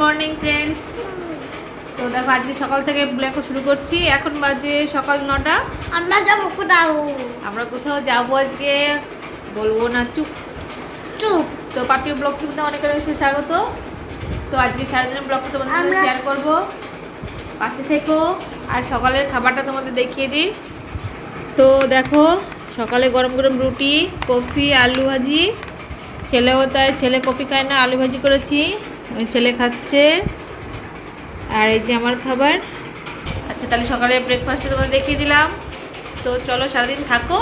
Morning friends তো দেখো আজকে সকাল থেকে ব্লগ শুরু করছি। এখন বাজে সকাল নটা। আমরা যাব কোথাও? আমরা কোথাও যাব আজকে? বলব না চুপ। চুপ। তো পাপিও ব্লগ শুনতে অনেক অনেক স্বাগত। তো আজকে সারাদিনের ব্লগটা তোমাদের সাথে শেয়ার করব। পাশে থেকো। আর সকালের খাবারটা তোমাদের দেখিয়ে দিই। তো দেখো সকালে গরম গরম রুটি কফি আলু ভাজি। ছেলেও তাই ছেলে কফি খায় না আলু ভাজি করেছি। ওই ছেলে খাচ্ছে। আর এই যে আমার খাবার। আচ্ছা তাহলে সকালে ব্রেকফাস্টটা তোমাদের দেখিয়ে দিলাম। তো চলো সারাদিন থাকো।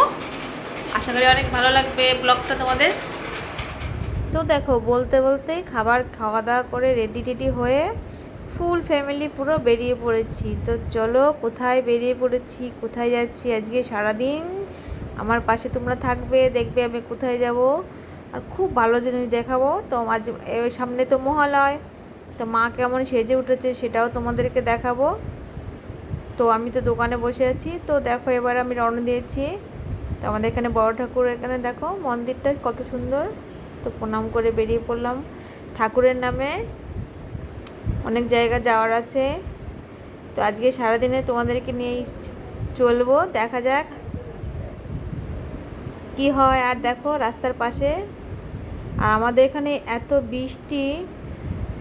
আশা করি অনেক ভালো লাগবে ব্লগটা তোমাদের। তো দেখো, বলতে বলতে খাবার খাওয়া দাওয়া করে রেডি টেডি হয়ে ফুল ফ্যামিলি পুরো বেরিয়ে পড়েছি। তো চলো, কোথায় বেরিয়ে পড়েছি, কোথায় যাচ্ছি আজকে সারাদিন? আমার পাশে তোমরা থাকবে, দেখবে আমি কোথায় যাব। আর খুব ভালো জিনিস দেখাবো। তো আজ সামনে তো মহালয়, তো মা কেমন সেজে উঠেছে সেটাও তোমাদেরকে দেখাবো। তো আমি তো দোকানে বসে আছি, তো দেখো এবার আমি রওনা দিয়েছি। তো আমাদের এখানে বড় ঠাকুর এখানে দেখো, মন্দিরটা কত সুন্দর। তো প্রণাম করে বেরিয়ে পড়লাম। ঠাকুরের নামে অনেক জায়গা যাওয়ার আছে। তো আজকে সারাদিনে তোমাদেরকে নিয়ে চলবো, দেখা যাক কি হয়। আর দেখো রাস্তার পাশে আর আমাদের এখানে এত বৃষ্টি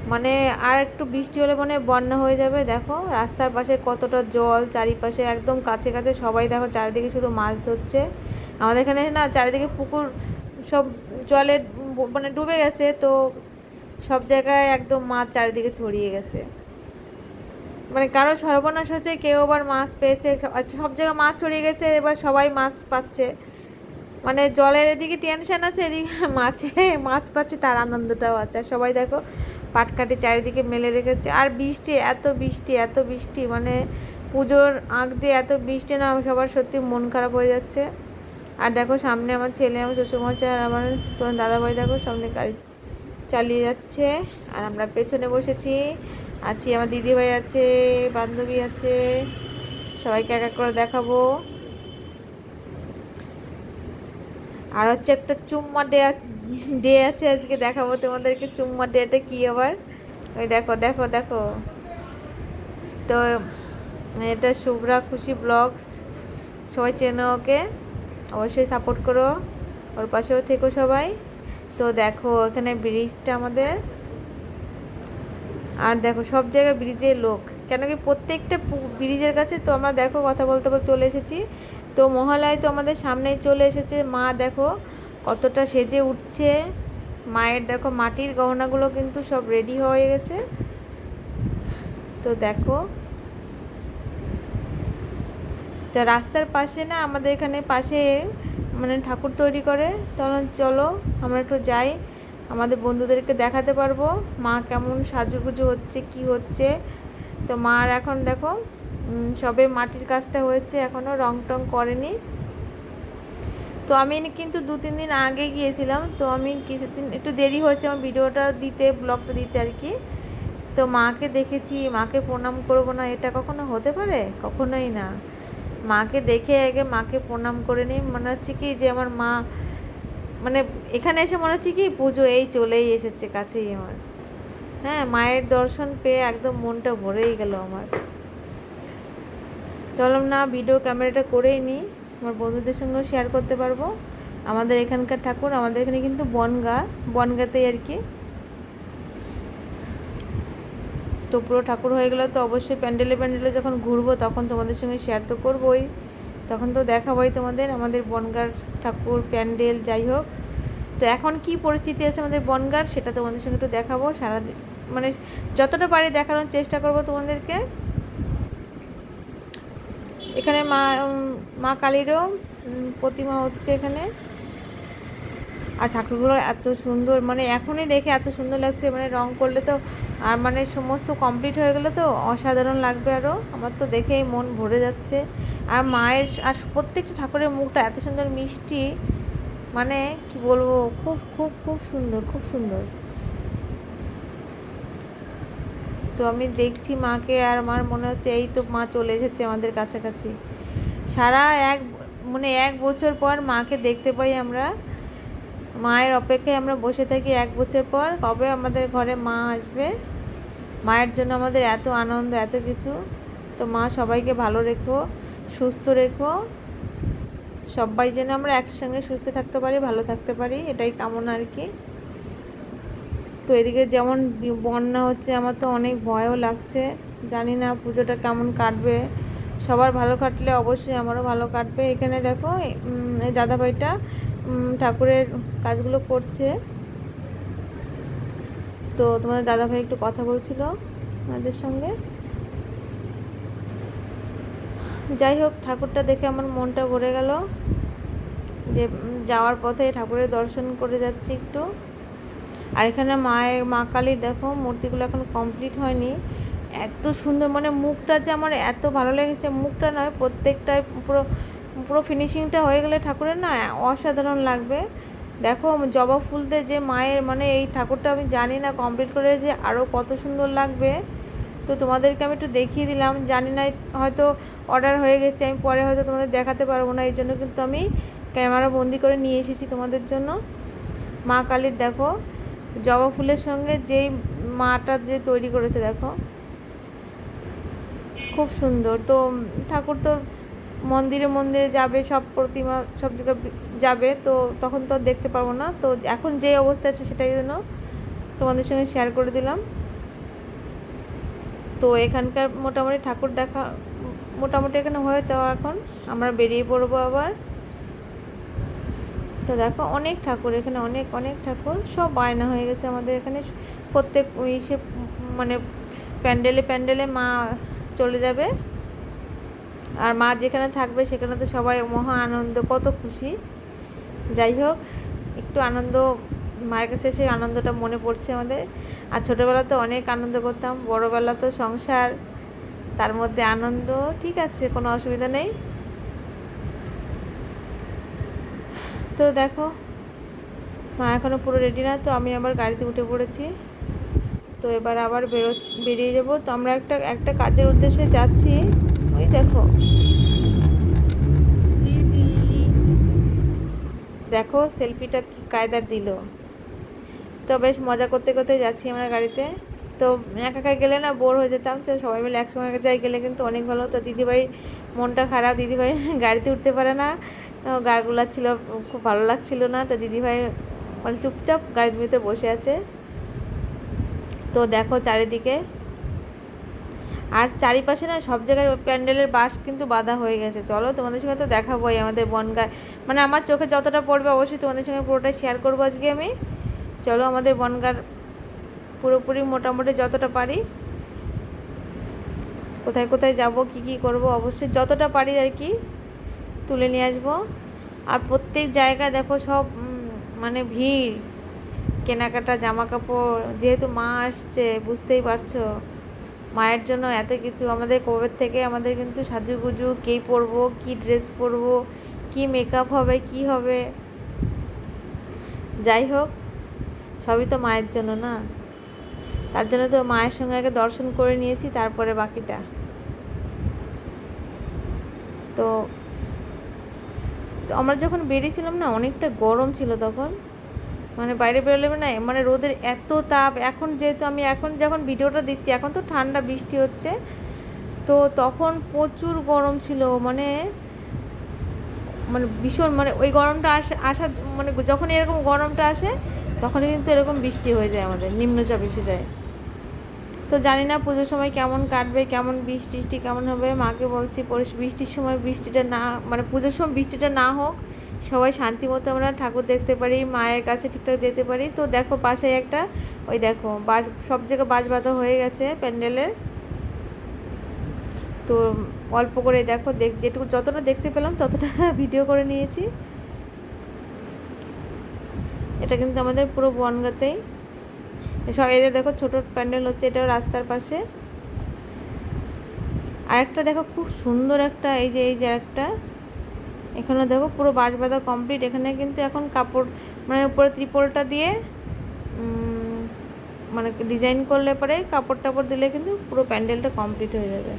মানে আর একটু বৃষ্টি হলে মানে বন্যা হয়ে যাবে। দেখো, রাস্তার পাশে কতটা জল, চারিপাশে একদম কাছে কাছে সবাই দেখো চারিদিকে শুধু মাছ ধরছে। আমাদের এখানে না চারিদিকে পুকুর, সব জলে মানে ডুবে গেছে, তো সব জায়গায় একদম মাছ চারিদিকে ছড়িয়ে গেছে। মানে কারও সর্বনাশ হচ্ছে কেউ আবার মাছ পেয়েছে সব- জায়গায় মাছ ছড়িয়ে গেছে, এবার সবাই মাছ পাচ্ছে। মানে জলের এদিকে টেনশন আছে, এদিকে মাছে, মাছ পাচ্ছে, তার আনন্দটাও আছে। আর সবাই দেখো পাটকাঠি চারিদিকে মেলে রেখেছে। আর বৃষ্টি, এত বৃষ্টি এত বৃষ্টি মানে পুজোর আগ দিয়ে এত বৃষ্টি না, সবার সত্যি মন খারাপ হয়ে যাচ্ছে। আর দেখো সামনে আমার ছেলে, আমার শ্বশুরমশাই আর আমার তোমার দাদাভাই দেখো সামনে গাড়ি চালিয়ে যাচ্ছে। আর আমরা পেছনে বসেছি। আছি, আমার দিদিভাই আছে, বান্ধবী আছে। সবাইকে এক এক করে দেখাবো। আর হচ্ছে একটা চুম্মা ডে ডে আছে আজকে, দেখাবো তোমাদেরকে চুম্মা ডেটা কি আবার। ওই দেখো দেখো দেখো। তো, এটা শুভ্রা খুশি ব্লগস। সবাই চেনো ওকে, অবশ্যই সাপোর্ট করো, ওর পাশেও থেকো সবাই। তো দেখো, এখানে ব্রিজটা আমাদের। আর দেখো, সব জায়গায় ব্রিজের লোক। কেন কি প্রত্যেকটা ব্রিজের কাছে তো আমরা দেখো কথা বলতে বলতে চলে এসেছি। তো মহালয় তো আমাদের সামনেই চলে এসেছে। মা দেখো কতটা সেজে উঠছে। মায়ের দেখো মাটির গহনাগুলো কিন্তু সব রেডি হয়ে গেছে। তো দেখো। তো রাস্তার পাশে না আমাদের এখানে পাশে মানে ঠাকুর তৈরি করে। তখন চলো, আমরা একটু যাই। আমাদের বন্ধুদেরকে দেখাতে পারব। মা কেমন সাজুগুজু হচ্ছে, কি হচ্ছে। তো মার এখন দেখো সবে মাটির কাজটা হয়েছে এখনও রং টং করেনি। তো আমি কিন্তু দু তিন দিন আগে গিয়েছিলাম, তো আমি কিছুদিন, একটু দেরি হয়েছে আমার ভিডিওটা দিতে, ব্লগটা দিতে আর কি। তো মাকে দেখেছি, মাকে প্রণাম করব না, এটা কখনো হতে পারে? কখনোই না। মাকে দেখে আগে মাকে প্রণাম করে নিই, মনে হচ্ছে কি যে আমার মা মানে এখানে এসে মনে হচ্ছে কি পুজো এই চলেই এসেছে, কাছেই আমার। হ্যাঁ মায়ের দর্শন পেয়ে একদম মনটা ভরেই গেল আমার। চললাম না ভিডিও ক্যামেরাটা করেই নিই। আমার বন্ধুদের সঙ্গেও শেয়ার করতে পারব। আমাদের এখানকার ঠাকুর, আমাদের এখানে কিন্তু বনগা, বনগাতেই আর কি। তো পুরো ঠাকুর হয়ে গেলে তো অবশ্যই প্যান্ডেলে প্যান্ডেলে যখন ঘুরবো, তখন তোমাদের সঙ্গে শেয়ার তো করবোই। তখন তো দেখাবোই তোমাদের, আমাদের বনগার ঠাকুর, প্যান্ডেল, যাই হোক। তো এখন কি পরিস্থিতি আছে আমাদের বনগার, সেটা তোমাদের সঙ্গে একটু দেখাবো। সারা মানে যতটা পারি দেখানোর চেষ্টা করব তোমাদেরকে। এখানে মা মা কালীরও প্রতিমা হচ্ছে এখানে। আর ঠাকুরগুলো এত সুন্দর মানে এখনই দেখে এত সুন্দর লাগছে মানে রং করলে তো, আর মানে সমস্ত কমপ্লিট হয়ে গেলে তো অসাধারণ লাগবে আরও আমার তো দেখেই মন ভরে যাচ্ছে। আর মায়ের, আর প্রত্যেকটা ঠাকুরের মুখটা এত সুন্দর মিষ্টি মানে কি বলব, খুব খুব খুব সুন্দর খুব সুন্দর। তো আমি দেখছি মাকে আর আমার মনে হচ্ছে এই তো মা চলে এসেছে আমাদের কাছাকাছি। সারা এক মানে এক বছর পর মাকে দেখতে পাই আমরা। মায়ের অপেক্ষায় আমরা বসে থাকি এক বছর পর, কবে আমাদের ঘরে মা আসবে? মায়ের জন্য আমাদের এত আনন্দ, এত কিছু। তো মা, সবাইকে ভালো রেখো, সুস্থ রেখো। সবাই যেন আমরা একসঙ্গে সুস্থ থাকতে পারি, ভালো থাকতে পারি, এটাই কামনা আর কি। তো এদিকে যেমন বন্যা হচ্ছে, আমার তো অনেক ভয়ও লাগছে। জানি না পুজোটা কেমন কাটবে। সবার ভালো কাটলে অবশ্যই আমারও ভালো কাটবে। এখানে দেখো এই দাদাভাইটা ঠাকুরের কাজগুলো করছে। তো তোমাদের দাদাভাই একটু কথা বলছিল আমাদের সঙ্গে। যাই হোক, ঠাকুরটা দেখে আমার মনটা ভরে গেল যে যাওয়ার পথে ঠাকুরের দর্শন করে যাচ্ছি একটু। আর এখানে মায়ের, মা কালীর দেখো মূর্তিগুলো এখন কমপ্লিট হয়নি। এত সুন্দর মানে মুখটা যে আমার এত ভালো লেগেছে, মুখটা নয় প্রত্যেকটাই পুরো পুরো ফিনিশিংটা হয়ে গেলে ঠাকুরের না অসাধারণ লাগবে। দেখো জবা ফুল দিয়ে যে মায়ের মানে এই ঠাকুরটা আমি জানি না কমপ্লিট করে যে আরও কত সুন্দর লাগবে। তো তোমাদেরকে আমি একটু দেখিয়ে দিলাম, জানি না, হয়তো অর্ডার হয়ে গেছে, আমি পরে হয়তো তোমাদের দেখাতে পারব না, এই জন্য কিন্তু আমি ক্যামেরা বন্দি করে নিয়ে এসেছি তোমাদের জন্য। মা কালীর দেখো জবা ফুলের সঙ্গে যেই মাটা যে তৈরি করেছে, দেখো। খুব সুন্দর। তো ঠাকুর তো মন্দিরে মন্দিরে যাবে, সব প্রতিমা, সব জায়গায় যাবে, তো তখন তো দেখতে পারব না। তো এখন যে অবস্থা আছে সেটাই জন্য তোমাদের সঙ্গে শেয়ার করে দিলাম। তো এখানকার মোটামুটি ঠাকুর দেখা, মোটামুটি এখানে হয়ে তো এখন। আমরা বেরিয়ে পড়ব আবার। তো দেখো অনেক ঠাকুর, এখানে অনেক অনেক ঠাকুর। সব বায়না হয়ে গেছে আমাদের এখানে। প্রত্যেক ইসে মানে প্যান্ডেলে প্যান্ডেলে মা চলে যাবে। আর মা যেখানে থাকবে সেখানে তো সবাই মহা আনন্দ, কত খুশি। যাই হোক, একটু আনন্দ, মায়ের কাছে সেই আনন্দটা মনে পড়ছে আমাদের। আর ছোটোবেলাতে অনেক আনন্দ করতাম, বড়োবেলা তো সংসার, তার মধ্যে আনন্দ, ঠিক আছে, কোনো অসুবিধা নেই। তো দেখো মা এখনও পুরো রেডি না তো আমি আবার গাড়িতে উঠে পড়েছি। তো এবার আবার বেরো বেরিয়ে যাব। তো আমরা একটা একটা কাজের উদ্দেশ্যে যাচ্ছি। ওই দেখো। দেখো সেলফিটা কি কায়দার দিল। তো বেশ মজা করতে করতে যাচ্ছি আমরা গাড়িতে। তো একা একা গেলে না বোর হয়ে যেতাম। তো সবাই মিলে একসঙ্গে যাই গেলে কিন্তু অনেক ভালো তো দিদিভাই মনটা খারাপ দিদিভাই গাড়িতে উঠতে পারে না। গা ছিল, খুব ভালো লাগছিল না। তো দিদিভাই মানে চুপচাপ গাড়ির ভিতরে বসে আছে। তো দেখো চারিদিকে। আর চারিপাশে না সব জায়গায় প্যান্ডেলের বাস কিন্তু বাধা হয়ে গেছে। চলো তোমাদের সঙ্গে তো দেখাবোই আমাদের বনগায় মানে আমার চোখে যতটা পড়বে অবশ্যই তোমাদের সঙ্গে পুরোটা শেয়ার করব আজকে আমি। চলো আমাদের বনগার পুরোপুরি মোটামুটি যতটা পারি। কোথায় কোথায় যাব, কি কি করব, অবশ্যই যতটা পারি আর কি। তুলে নিয়ে আসব। আর প্রত্যেক জায়গায় দেখো সব মানে ভিড়। কেনাকাটা জামা কাপড় যেহেতু মা আসছে, বুঝতেই পারছ। মায়ের জন্য এত কিছু, আমাদের কবে থেকে আমাদের কিন্তু সাজুগুজু, কী পরবো, কী ড্রেস পরবো, কী মেকআপ হবে, কি হবে। যাই হোক, সবই তো মায়ের জন্য না? তার জন্য তো মায়ের সঙ্গে আগে দর্শন করে নিয়েছি, তারপরে বাকিটা। তো তো আমরা যখন বেরিয়েছিলাম না, অনেকটা গরম ছিল তখন। মানে বাইরে বেরোলে না মানে রোদের এত তাপ। এখন যেহেতু আমি এখন যখন ভিডিওটা দিচ্ছি, এখন তো ঠান্ডা, বৃষ্টি হচ্ছে। তো তখন প্রচুর গরম ছিল মানে মানে ভীষণ মানে ওই গরমটা আসে, আসা মানে যখন এরকম গরমটা আসে, তখনই কিন্তু এরকম বৃষ্টি হয়ে যায় আমাদের, নিম্নচাপ এসে যায়। তো জানি না পুজোর সময় কেমন কাটবে, কেমন বৃষ্টি টিষ্টি কেমন হবে। মাকে বলছি বৃষ্টির সময় বৃষ্টিটা না মানে পুজোর সময় বৃষ্টিটা না হোক, সবাই শান্তি মতো আমরা ঠাকুর দেখতে পারি, মায়ের কাছে ঠিকঠাক যেতে পারি। তো দেখো পাশে একটা, ওই দেখো বাজ সব জায়গায় বাজ বাঁধা হয়ে গেছে প্যান্ডেলের। তো অল্প করে দেখো, দেখ, যেটুকু যতটা দেখতে পেলাম ততটা ভিডিও করে নিয়েছি। এটা কিন্তু আমাদের পুরো বনগাতেই। সব এদের দেখো ছোট প্যান্ডেল হচ্ছে, এটাও রাস্তার পাশে। আর একটা দেখো খুব সুন্দর একটা, এই যে এই যে একটা এখানে দেখো পুরো বাঁশ বাঁধা কমপ্লিট এখানে কিন্তু এখন কাপড় মানে উপরে ত্রিপলটা দিয়ে মানে ডিজাইন করলে পরে কাপড় টাপড় দিলে কিন্তু পুরো প্যান্ডেলটা কমপ্লিট হয়ে যাবে।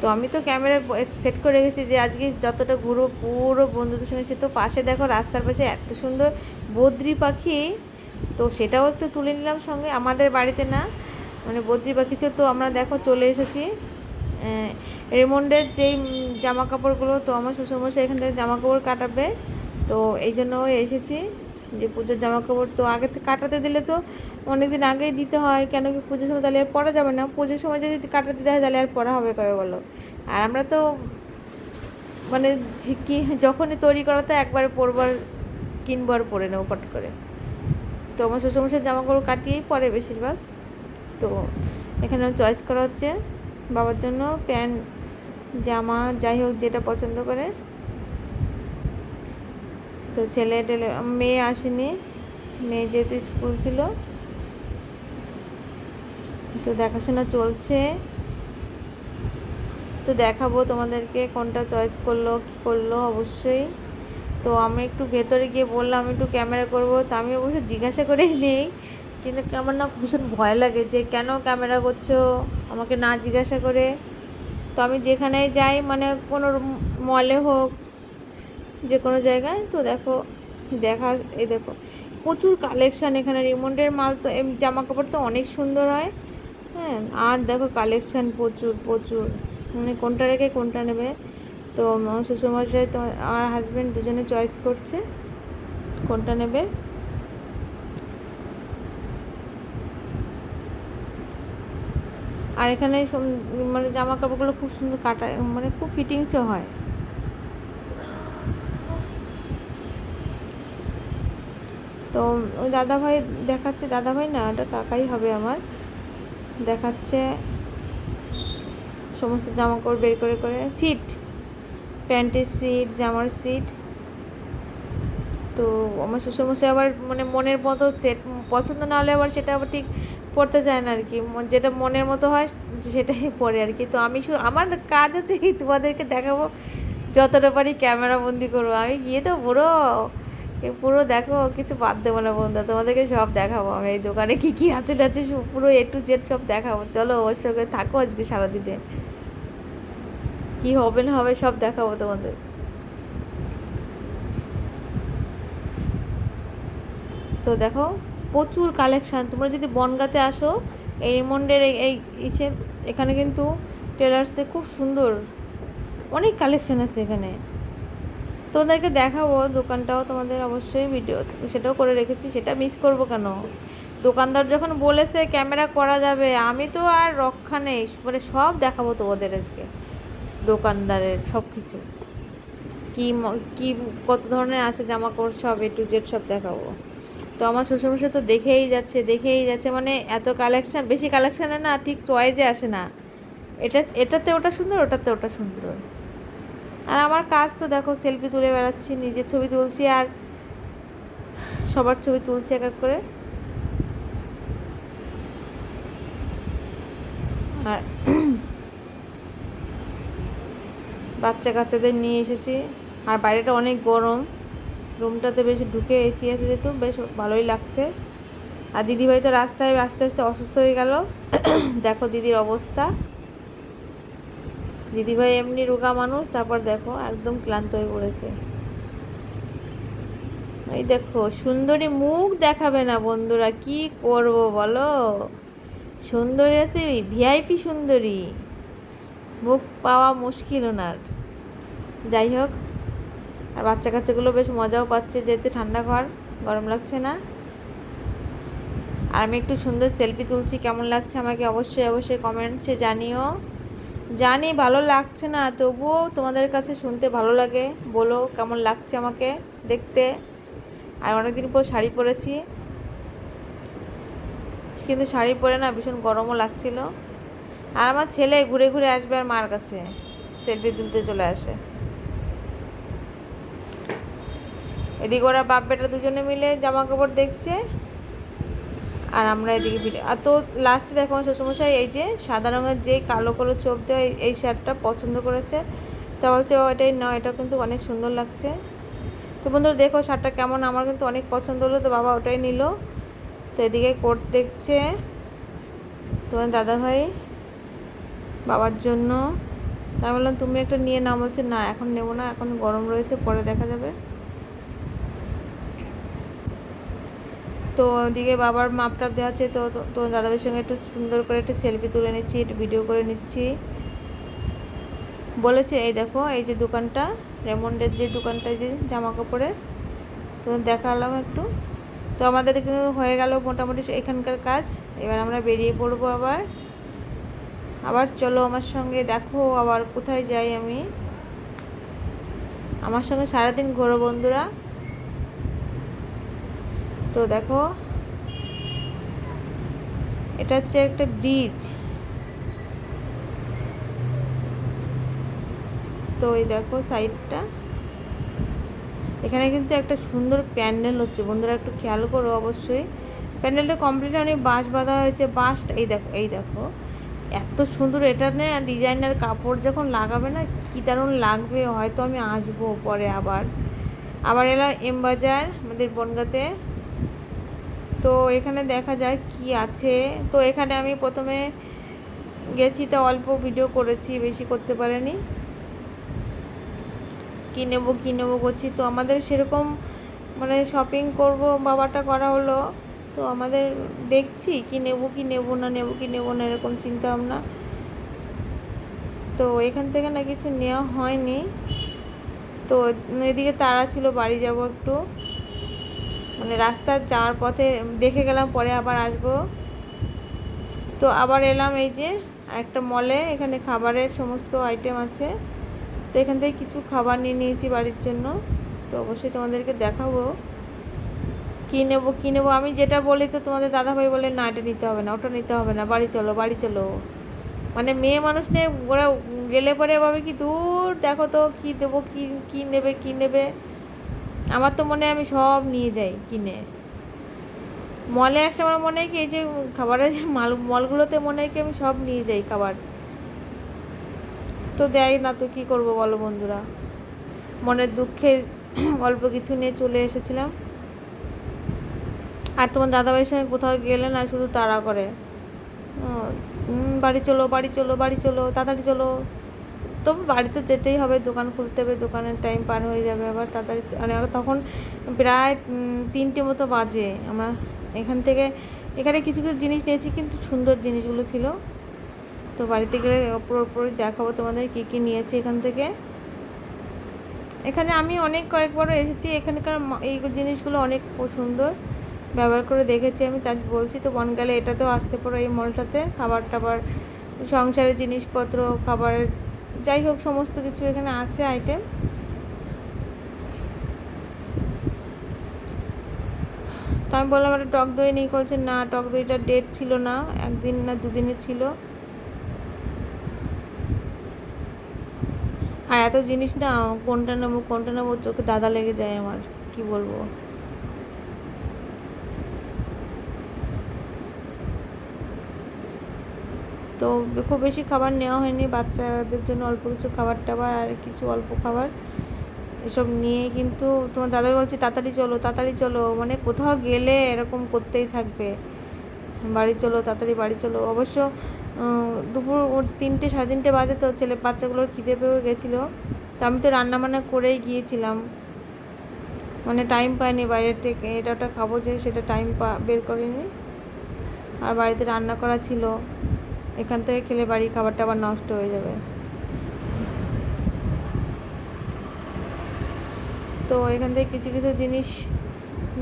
তো আমি তো ক্যামেরা সেট করে রেখেছি যে আজকে যতটা ঘুরো পুরো বন্ধুদের সঙ্গে, সে তো পাশে দেখো রাস্তার পাশে এত সুন্দর বদ্রি পাখি। তো সেটাও একটু তুলে নিলাম সঙ্গে। আমাদের বাড়িতে না মানে বদ্রি বা কিছু, তো আমরা দেখো চলে এসেছি। রেমন্ডের যেই জামা কাপড়গুলো তো আমার শ্বশুরমশাই এখান থেকে জামা কাপড় কাটাবে। তো এই জন্য এসেছি যে পুজোর জামা কাপড় তো আগে থেকে কাটাতে দিলে তো অনেক দিন আগেই দিতে হয়। কেন কি পুজোর সময় তাহলে আর পরা যাবে না। পুজোর সময় যদি কাটাতে দেয় তাহলে আর পরা হবে কবে বলো? আর আমরা তো মানে কি, যখনই তৈরি করাতে একবার পরবার কিনবার পরে নেব পট করে। তো আমার শ্বশুরমশাই জামা কাপড় কাটিয়েই পরে বেশিরভাগ। তো এখানে চয়েস করা হচ্ছে বাবার জন্য প্যান্ট, জামা, যাই হোক যেটা পছন্দ করে। তো ছেলে টেলে, মেয়ে আসেনি, মেয়ে যেহেতু স্কুল ছিল। তো দেখাশোনা চলছে। তো দেখাবো তোমাদেরকে কোনটা চয়েস করল, কী করল, অবশ্যই। তো আমি একটু ভেতরে গিয়ে বললাম, আমি একটু ক্যামেরা করব। তো আমি অবশ্য জিজ্ঞাসা করেই নেই, কিন্তু আমার না ভীষণ ভয় লাগে যে কেন ক্যামেরা করছ? আমাকে না জিজ্ঞাসা করে। তো আমি যেখানে যাই মানে কোনো মলে হোক, যে কোনো জায়গায়, তো দেখো, দেখা, এই দেখো, প্রচুর কালেকশান এখানে। রিমন্ডের মাল তো জামা কাপড় তো অনেক সুন্দর হয় হ্যাঁ আর দেখো কালেকশান প্রচুর প্রচুর। মানে কোনটা রেখে কোনটা নেবে? তো শ্বশুরমশাই তো আমার হাজব্যান্ড দুজনে চয়েস করছে। কোনটা নেবে? আর এখানে মানে জামা কাপড়গুলো খুব সুন্দর কাটা মানে খুব ফিটিংসও হয়। তো ওই দাদাভাই দেখাচ্ছে, দাদাভাই না, ওটা কাকাই হবে আমার। দেখাচ্ছে সমস্ত জামা কাপড় বের করে করে সিট প্যান্টের সিট, জামার সিট। তো আমার শ্বশুরমশাই আবার মানে মনের মতো সেট পছন্দ না হলে আবার সেটা আবার ঠিক পড়তে চায় না আর কি যেটা মনের মতো হয় সেটাই পরে আর কি তো আমি শুধু আমার কাজ হচ্ছে কি তোমাদেরকে দেখাবো যতটা পারি ক্যামেরা বন্দি করব। আমি গিয়ে তো পুরো পুরো দেখো, কিছু বাদ দেবো না বন্ধু তোমাদেরকে সব দেখাবো আমি। এই দোকানে কী কী আছে টাছে পুরো এ টু জেড সব দেখাবো। চলো ওর সঙ্গে থাকো আজকে সারাদিনে। কী হবে না হবে সব দেখাবো তোমাদের। তো দেখো, প্রচুর কালেকশান তোমরা যদি বনগাতে আসো এই রিমন্ডের এই ইসে, এখানে কিন্তু টেলার্সে খুব সুন্দর অনেক কালেকশান আছে এখানে। তোমাদেরকে দেখাবো দোকানটাও তোমাদের অবশ্যই ভিডিও সেটাও করে রেখেছি, সেটা মিস করব কেন? দোকানদার যখন বলেছে ক্যামেরা করা যাবে। আমি তো আর রক্ষা নেই মানে সব দেখাবো তোমাদের আজকে। দোকানদারের সব কিছু কী কী কত ধরনের আছে জামা কাপড় সব এ টু জেড সব দেখাবো। তো আমার শ্বশুর শ্বশুরমশাই তো দেখেই যাচ্ছে দেখেই যাচ্ছে। মানে এত কালেকশান বেশি কালেকশানে না ঠিক চয়েসে আসে না। এটা, এটাতে ওটা সুন্দর, ওটাতে ওটা সুন্দর। আর আমার কাজ তো দেখো সেলফি তুলে বেড়াচ্ছি, নিজের ছবি তুলছি আর সবার ছবি তুলছি এক এক করে। আর বাচ্চা কাচ্চাদের নিয়ে এসেছি। আর বাইরেটা অনেক গরম। রুমটাতে বেশ ঢুকে এসি আছে যেহেতু, বেশ ভালোই লাগছে। আর দিদিভাই তো রাস্তায় আস্তে আস্তে অসুস্থ হয়ে গেল। দেখো দিদির অবস্থা। দিদিভাই এমনি রোগা মানুষ, তারপর দেখো একদম ক্লান্ত হয়ে পড়েছে। এই দেখো, সুন্দরী মুখ দেখাবে না বন্ধুরা, কি করব বলো? সুন্দরী আছে ভিআইপি সুন্দরী। মুখ পাওয়া মুশকিল ওনার। যাই হোক, আর বাচ্চা কাচ্চাগুলো বেশ মজাও পাচ্ছে যেহেতু ঠান্ডা ঘর, গরম লাগছে না। আর আমি একটু সুন্দর সেলফি তুলছি, কেমন লাগছে আমাকে অবশ্যই অবশ্যই কমেন্টসে জানিও। জানি ভালো লাগছে না, তবুও তোমাদের কাছে শুনতে ভালো লাগে, বলো কেমন লাগছে আমাকে দেখতে। আর অনেকদিন পর শাড়ি পরেছি। কিন্তু শাড়ি পরে না ভীষণ গরমও লাগছিল। আর আমার ছেলে ঘুরে ঘুরে আসবে আর মার কাছে সেলফি তুলতে চলে আসে। এদিকে ওরা বাপ বেটা দুজনে মিলে জামা কাপড় দেখছে। আর আমরা এদিকে ভিডিও আর তো লাস্টে দেখো আমার শ্বশুরমশাই, এই যে সাদা রঙের যে কালো কালো চোখ দেওয়া এই- শার্টটা পছন্দ করেছে। তা বলছে, ও, এটাই নাও এটা কিন্তু অনেক সুন্দর লাগছে। তো বন্ধুরা, দেখো শার্টটা কেমন, আমার কিন্তু অনেক পছন্দ হলো, তো বাবা ওটাই নিল। তো এদিকে কোট দেখছে তোমার দাদা ভাই বাবার জন্য। তাই বললাম, তুমি একটা নিয়ে নাও। বলছে, না, এখন নেব না, এখন গরম রয়েছে, পরে দেখা যাবে। তো ওদিকে বাবার মাপটাপ দেওয়া আছে, তো, তো- তো দাদাবের সঙ্গে একটু সুন্দর করে একটু সেলফি তুলে নিচ্ছি, একটু ভিডিও করে নিচ্ছি। বলেছে, এই দেখো, এই যে দোকানটা রেমন্ডের যে দোকানটা যে জামা কাপড়ের তো দেখালাম একটু। তো আমাদের কিন্তু হয়ে গেল মোটামুটি এখানকার কাজ। এবার আমরা বেরিয়ে পড়ব আবার। আবার চলো আমার সঙ্গে দেখো, আবার কোথায় যাই আমি। আমার সঙ্গে সারাদিন ঘোরো বন্ধুরা। তো দেখো, এটা হচ্ছে একটা ব্রিজ তো এই দেখো সাইডটা এখানে কিন্তু একটা সুন্দর প্যান্ডেল হচ্ছে, বন্ধুরা একটু খেয়াল করো অবশ্যই। প্যান্ডেলটা কমপ্লিট অনেক বাঁশ বাঁধা হয়েছে, বাঁশটা, এই দেখো এই দেখো। এত সুন্দর, এটা না ডিজাইনার কাপড় যখন লাগাবে না, কী দারুণ লাগবে, হয়তো আমি আসব পরে আবার। আবার এলাম এম বাজার আমাদের বনগাতে। তো এখানে দেখা যায় কি আছে। তো এখানে আমি প্রথমে গেছি, তো অল্প ভিডিও করেছি, বেশি করতে পারিনি। কী নেব কী নেব করছি তো, আমাদের সেরকম মানে শপিং করব, বাবাটা করা হলো। তো আমাদের দেখছি কি নেব কি নেব না নেব, কি নেব না, এরকম চিন্তা ভাবনা তো এখান থেকে না কিছু নেওয়া হয়নি। তো এদিকে তারা ছিল, বাড়ি যাব একটু। মানে রাস্তার যাওয়ার পথে দেখে গেলাম, পরে আবার আসব। তো আবার এলাম এই যে একটা মলে, এখানে খাবারের সমস্ত আইটেম আছে। তো এখান থেকে কিছু খাবার নিয়ে নিয়েছি বাড়ির জন্য। তো অবশ্যই তোমাদেরকে দেখাবো। কী নেব কী নেব? আমি যেটা বলি তো তোমাদের দাদাভাই বলে, না, এটা নিতে হবে না, ওটা নিতে হবে না, বাড়ি চলো বাড়ি চলো। মানে মেয়ে মানুষ নিয়ে ওরা গেলে পরে ভাবে কি, দূর, দেখো তো, কী দেবো, কী কী নেবে কী নেবে? আমার তো মনে হয় আমি সব নিয়ে যাই কিনে। মলে একটা আমার মনে হয় কি, এই যে খাবারের যে মাল, মলগুলোতে মনে হয় কি আমি সব নিয়ে যাই খাবার। তো দেয় না তো কী করব বলো বন্ধুরা? মনের দুঃখের অল্প কিছু নিয়ে চলে এসেছিলাম। আর তোমার দাদাভাইয়ের সঙ্গে কোথাও গেলে না শুধু তাড়া করে। বাড়ি চলো বাড়ি চলো বাড়ি চলো, তাড়াতাড়ি চলো। তবু বাড়িতে যেতেই হবে, দোকান খুলতে হবে, দোকানের টাইম পার হয়ে যাবে আবার তাড়াতাড়ি মানে তখন প্রায় তিনটে মতো বাজে। আমরা এখান থেকে, এখানে কিছু কিছু জিনিস নিয়েছি কিন্তু সুন্দর জিনিসগুলো ছিল। তো বাড়িতে গেলে ওপর ওপরই দেখাবো তোমাদের কী কী নিয়েছি এখান থেকে। এখানে আমি অনেক কয়েকবারও এসেছি, এখানকার এই জিনিসগুলো অনেক সুন্দর। ব্যবহার করে দেখেছি আমি, তাই বলছি তো, বনগালে এটাতেও আসতে পারো এই মলটাতে। খাবার টাবার, সংসারের জিনিসপত্র, খাবারের যাই হোক, সমস্ত কিছু এখানে আছে আইটেম তো আমি বললাম, একটা টক দই নেই বলছে না, টক দইটা ডেট ছিল না, একদিন না দুদিনে ছিল। আর এত জিনিস না, কোনটা নেব কোনটা নেব চোখে দাদা লেগে যায় আমার, কি বলব? তো খুব বেশি খাবার নেওয়া হয়নি। বাচ্চাদের জন্য অল্প কিছু খাবার টাবার আর কিছু অল্প খাবার এসব নিয়ে কিন্তু তোমার দাদা বলছি, তাড়াতাড়ি চলো তাড়াতাড়ি চলো। মানে কোথাও গেলে এরকম করতেই থাকবে। বাড়ি চলো, তাড়াতাড়ি বাড়ি চলো। অবশ্য দুপুর তিনটে, সাড়ে তিনটে বাজে তো ছেলে বাচ্চাগুলোর খিদে পেয়ে গেছিল। তো আমি তো রান্না বান্না করেই গিয়েছিলাম। মানে টাইম পাইনি বাইরের থেকে। এটা ওটা খাব যে সেটা টাইম পা, বের করিনি। আর বাড়িতে রান্না করা ছিল। এখান থেকে খেলে বাড়ি খাবারটা আবার নষ্ট হয়ে যাবে। তো এখান থেকে কিছু কিছু জিনিস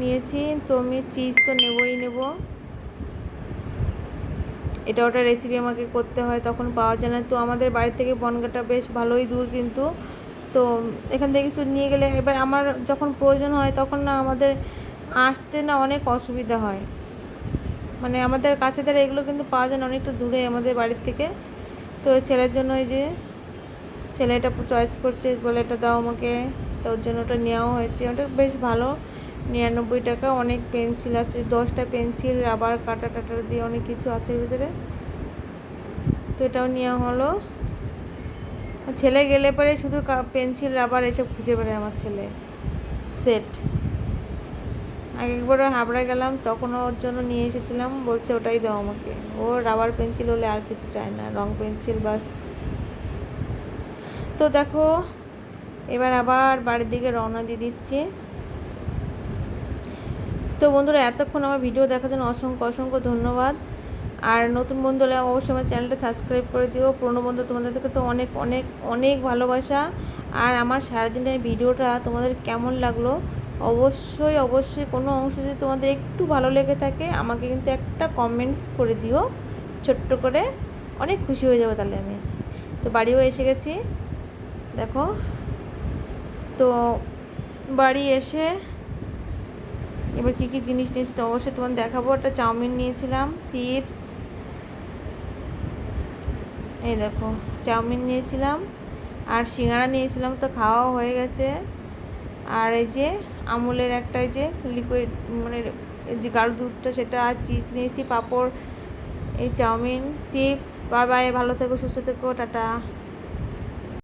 নিয়েছি, তো আমি চিজ তো নেবই নেব। এটা ওটা রেসিপি আমাকে করতে হয়, তখন পাওয়া যায় না। তো আমাদের বাড়ি থেকে বনগাটা বেশ ভালোই দূর কিন্তু। তো এখান থেকে কিছু নিয়ে গেলে এবার আমার যখন প্রয়োজন হয়, তখন না আমাদের আসতে না অনেক অসুবিধা হয়। মানে আমাদের কাছে তারা এগুলো কিন্তু পাওয়া যায় না, অনেকটা দূরে আমাদের বাড়ির থেকে। তো ছেলের জন্য ওই যে ছেলে এটা চয়েস করছে, বলে এটা দাও আমাকে, তো ওর জন্য ওটা নেওয়া হয়েছে। ওটা বেশ ভালো, নিরানব্বই টাকা। অনেক পেন্সিল আছে, দশটা পেন্সিল রাবার কাটা টাটা দিয়ে অনেক কিছু আছে ভিতরে। তো এটাও নেওয়া হলো। ছেলে গেলে পরে শুধু পেন্সিল রাবার এসব খুঁজে বেড়ায় আমার ছেলে। সেট একবার হাবড়া গেলাম, তখন ওর জন্য নিয়ে এসেছিলাম, বলছে ওটাই দাও আমাকে। ও রাবার পেন্সিল হলে আর কিছু চায় না, রং পেন্সিল বাস। তো দেখো, এবার আবার বাড়ির দিকে রওনা দিয়ে দিচ্ছি। তো বন্ধুরা, এতক্ষণ আমার ভিডিও দেখার জন্য অসংখ্য অসংখ্য ধন্যবাদ। আর নতুন বন্ধু হলে অবশ্যই আমার চ্যানেলটা সাবস্ক্রাইব করে দিও। পুরনো বন্ধু তোমাদের থেকে তো অনেক অনেক অনেক ভালোবাসা। আর আমার সারাদিনের ভিডিওটা তোমাদের কেমন লাগল অবশ্যই অবশ্যই কোনো অংশ যদি তোমাদের একটু ভালো লেগে থাকে, আমাকে কিন্তু একটা কমেন্টস করে দিও। ছোট্ট করে। অনেক খুশি হয়ে যাব তাহলে আমি। তো বাড়িও এসে গেছি। দেখো। তো বাড়ি এসে এবার কী কী জিনিস নিয়েছি তো অবশ্যই তোমার দেখাবো। একটা চাউমিন নিয়েছিলাম, চিপস। এই দেখো, চাউমিন নিয়েছিলাম। আর সিঙ্গারা নিয়েছিলাম তো খাওয়া হয়ে গেছে। আর এই যে আমুলের একটা যে লিকুইড মানে যে গাঢ় দুধটা, সেটা আর চিজ নিয়েছি, পাঁপড়, এই চাউমিন চিপস বাই বাই ভালো থেকো, সুস্থ থেকো, টাটা।